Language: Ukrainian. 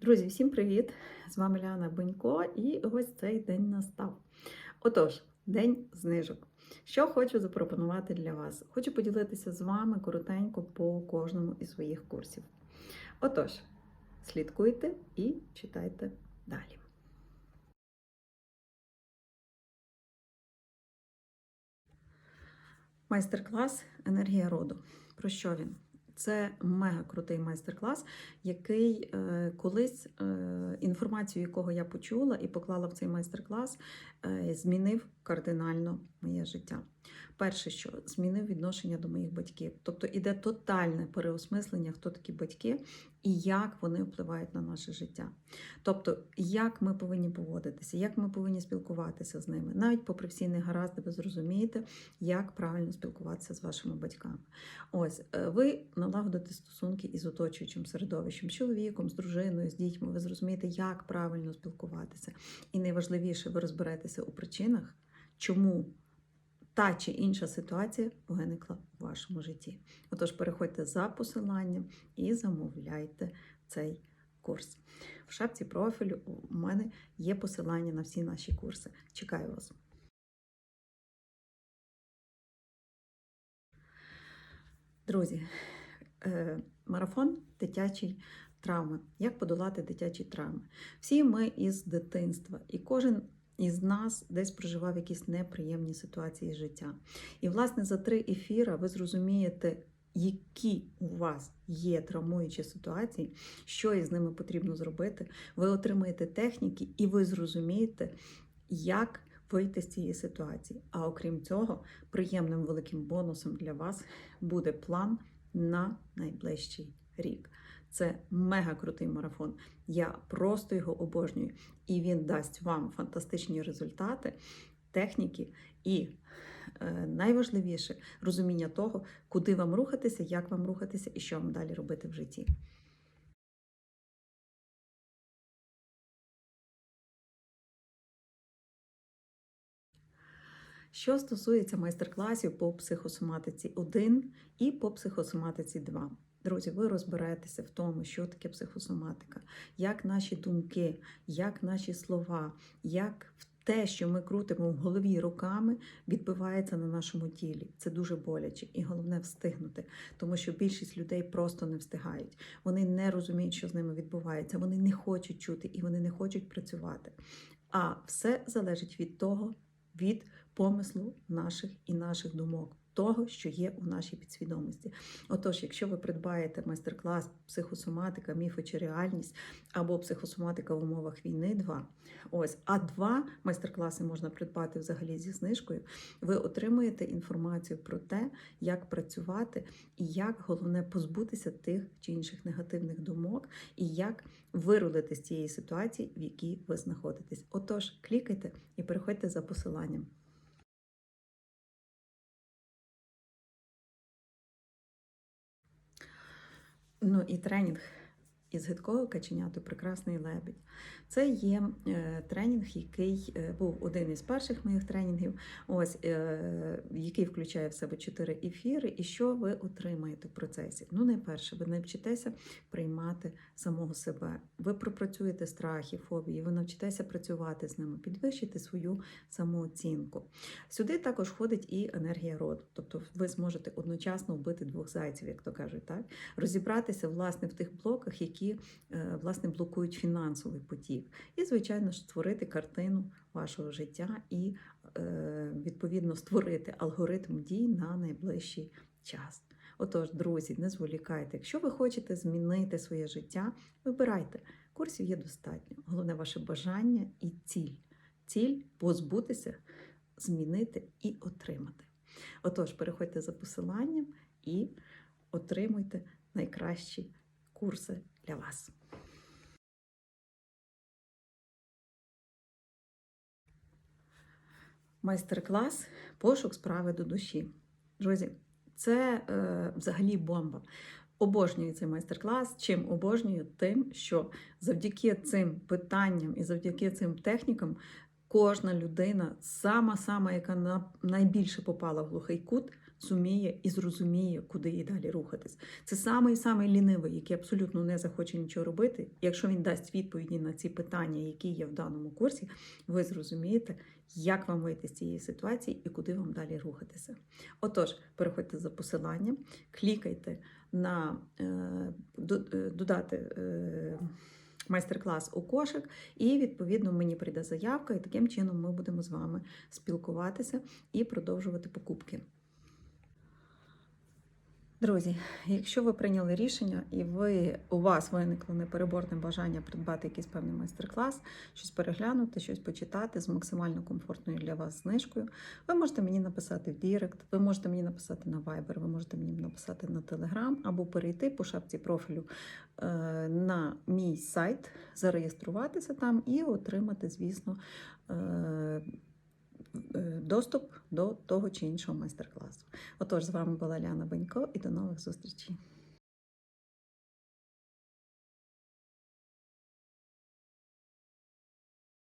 Друзі, всім привіт! З вами Ляна Бенько, і ось цей день настав. Отож, день знижок. Що хочу запропонувати для вас? Хочу поділитися з вами коротенько по кожному із своїх курсів. Отож, слідкуйте і читайте далі. Майстер-клас Енергія роду. Про що він? Це мега крутий майстер-клас, який е, колись е, інформацію, якого я почула і поклала в цей майстер-клас, е, змінив кардинально моє життя. Перше, що змінив відношення до моїх батьків. Тобто іде тотальне переосмислення, хто такі батьки і як вони впливають на наше життя. Тобто, як ми повинні поводитися, як ми повинні спілкуватися з ними. Навіть попри всі негаразди, ви зрозумієте, як правильно спілкуватися з вашими батьками. Ось е, ви налагодите стосунки із оточуючим середовищем, з чоловіком, з дружиною, з дітьми. Ви зрозумієте, як правильно спілкуватися. І найважливіше, ви розберетеся у причинах, чому та чи інша ситуація виникла у вашому житті. Отож, переходьте за посиланням і замовляйте цей курс. В шапці профілю у мене є посилання на всі наші курси. Чекаю вас. Друзі, е, марафон дитячий травми. Як подолати дитячі травми? Всі ми із дитинства, і кожен із нас десь проживав якісь неприємні ситуації життя. І, власне, за три ефіра ви зрозумієте, які у вас є травмуючі ситуації, що із ними потрібно зробити. Ви отримаєте техніки, і ви зрозумієте, як вийти з цієї ситуації. А окрім цього, приємним великим бонусом для вас буде план на найближчий рік. Це мега крутий марафон. Я просто його обожнюю. І він дасть вам фантастичні результати, техніки і е, найважливіше розуміння того, куди вам рухатися, як вам рухатися і що вам далі робити в житті. Що стосується майстер-класів по психосоматиці 1 і по психосоматиці 2. Друзі, ви розберетеся в тому, що таке психосоматика, як наші думки, як наші слова, як те, що ми крутимо в голові руками, відбивається на нашому тілі. Це дуже боляче, і головне встигнути, тому що більшість людей просто не встигають. Вони не розуміють, що з ними відбувається. Вони не хочуть чути і вони не хочуть працювати. А все залежить від того, від помислу наших і наших думок. Того, що є у нашій підсвідомості. Отож, якщо ви придбаєте майстер-клас психосоматика, міфи чи реальність або психосоматика в умовах війни 2, ось, а два майстер-класи можна придбати взагалі зі знижкою, ви отримуєте інформацію про те, як працювати і як головне позбутися тих чи інших негативних думок, і як вирулити з цієї ситуації, в якій ви знаходитесь. Отож, клікайте і переходьте за посиланням. Ну і тренінг із гидкого каченяту Прекрасний лебідь. Це є е, тренінг, який е, був один із перших моїх тренінгів, ось е, який включає в себе чотири ефіри. І що ви отримаєте в процесі? Ну, найперше, ви навчитеся приймати самого себе. Ви пропрацюєте страхи, фобії, ви навчитеся працювати з ними, підвищити свою самооцінку. Сюди також входить і енергія роду, тобто ви зможете одночасно вбити двох зайців, як то кажуть, так розібратися власне в тих блоках, які які власне блокують фінансовий потік. І, звичайно ж, створити картину вашого життя і е, відповідно створити алгоритм дій на найближчий час. Отож, друзі, не зволікайте. Якщо ви хочете змінити своє життя, вибирайте. Курсів є достатньо. Головне ваше бажання і ціль. Ціль позбутися, змінити і отримати. Отож, переходьте за посиланням і отримуйте найкращі курси для вас. Майстер-клас Пошук справи до душі. Друзі, це е, взагалі бомба. Обожнюю цей майстер-клас. Чим обожнюю? Тим, що завдяки цим питанням і завдяки цим технікам кожна людина, сама-сама, яка найбільше попала в глухий кут, зуміє і зрозуміє, куди і далі рухатись. Це самий самий лінивий, який абсолютно не захоче нічого робити. Якщо він дасть відповіді на ці питання, які є в даному курсі, ви зрозумієте, як вам вийти з цієї ситуації і куди вам далі рухатися. Отож, переходьте за посиланням, клікайте на е, е, додати. Е, Майстер-клас у кошик, і відповідно мені прийде заявка, і таким чином ми будемо з вами спілкуватися і продовжувати покупки. Друзі, якщо ви прийняли рішення і ви у вас виникло непереборне бажання придбати якийсь певний майстер-клас, щось переглянути, щось почитати з максимально комфортною для вас знижкою, ви можете мені написати в Дірект, ви можете мені написати на Viber, ви можете мені написати на Telegram або перейти по шапці профілю е, на мій сайт, зареєструватися там і отримати, звісно, е, доступ до того чи іншого майстер-класу. Отож, з вами була Ляна Бенько і до нових зустрічей.